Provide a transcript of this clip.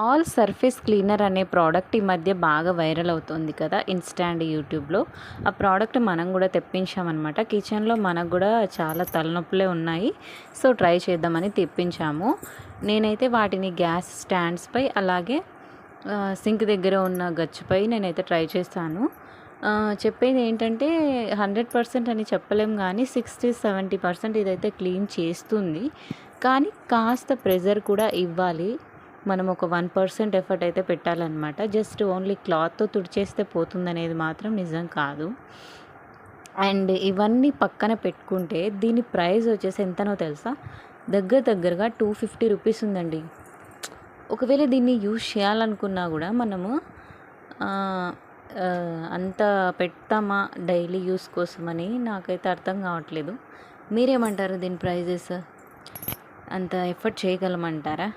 All surface cleaner అనే product ఈ మధ్య బాగా వైరల్ అవుతుంది కదా ఇన్స్టా అండ్ యూట్యూబ్లో. ఆ ప్రోడక్ట్ మనం కూడా తెప్పించామన్నమాట. కిచెన్లో మనకు కూడా చాలా తలనొప్పులే ఉన్నాయి. సో ట్రై చేద్దామని తెప్పించాము. నేనైతే వాటిని గ్యాస్ స్టాండ్స్పై అలాగే సింక్ దగ్గర ఉన్న గచ్చుపై నేనైతే ట్రై చేస్తాను. చెప్పేది ఏంటంటే హండ్రెడ్ పర్సెంట్ అని చెప్పలేం కానీ సిక్స్టీ సెవెంటీ పర్సెంట్ ఇదైతే క్లీన్ చేస్తుంది. కానీ కాస్త ప్రెజర్ కూడా ఇవ్వాలి. మనం ఒక వన్ పర్సెంట్ ఎఫర్ట్ అయితే పెట్టాలన్నమాట. జస్ట్ ఓన్లీ క్లాత్తో తుడిచేస్తే పోతుందనేది మాత్రం నిజం కాదు. అండ్ ఇవన్నీ పక్కన పెట్టుకుంటే దీని ప్రైస్ వచ్చేసి ఎంతనో తెలుసా? దగ్గర దగ్గరగా టూ ఫిఫ్టీ రూపీస్ ఉందండి. ఒకవేళ దీన్ని యూజ్ చేయాలనుకున్నా కూడా మనము అంత పెడతామా డైలీ యూస్ కోసమని నాకైతే అర్థం కావట్లేదు. మీరేమంటారు దీని ప్రైజెస్? అంత ఎఫర్ట్ చేయగలమంటారా?